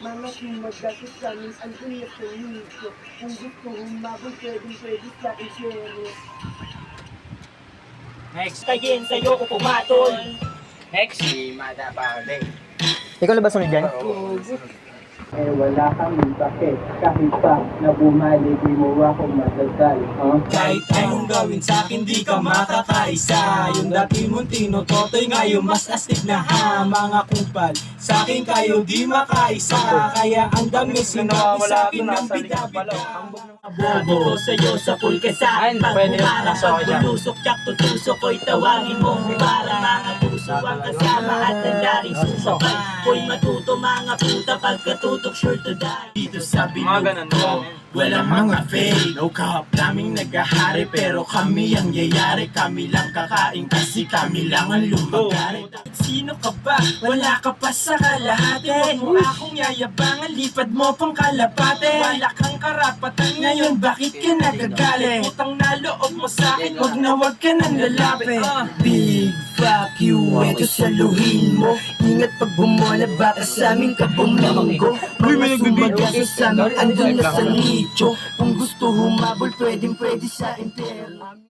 Mga kumadakit sa amin, ang kuya sa nito. Kung gusto humabol, pwedeng pwede sa isyero. Next. Kayin sa'yo ko pumatol. Next. Si Mada Parley. Ikaw na ba sunod dyan? Eh wala kami bakit kahit pa na bumalik di mo ako matagal huh? Kahit anong gawin sa akin di ka makakaisa Yung dati mong tinototoy ngayon mas astig na ha Mga kupal sa akin kayo di makaisa Kaya ang dami sinabi sa akin ng bida-bida Bobo sa'yo sa yun. Pagkumara, Nasa ako dyan. pagtutusok, tsak tutusok ko'y tawagin mo Para mga puso ang kasama at nangyaring sumabay Ko'y matuto mga puta pagkatutok sure to die. Dito sa Mga Walang mga fake. No kahap naming nagahari Pero kami ang yayari. Kami lang kakain kasi kami lang ang lumagari. Sino ka ba? Wala ka pa sa kalahati. Huwag mo akong yayabangan. Lipad mo pang kalapate. Wala kang karapatan ngayon. Bakit ka nagagalit? Utang na loob mo sa akin. Huwag na huwag ka nang lalapit. Big fuck you Ito saluhin mo Ingat pag bumola Baka sa aming kabumlinggo Mga sumagasa sa amin Andun na sa nicho. Kung gusto humabol Pwedeng pwede sa impyerno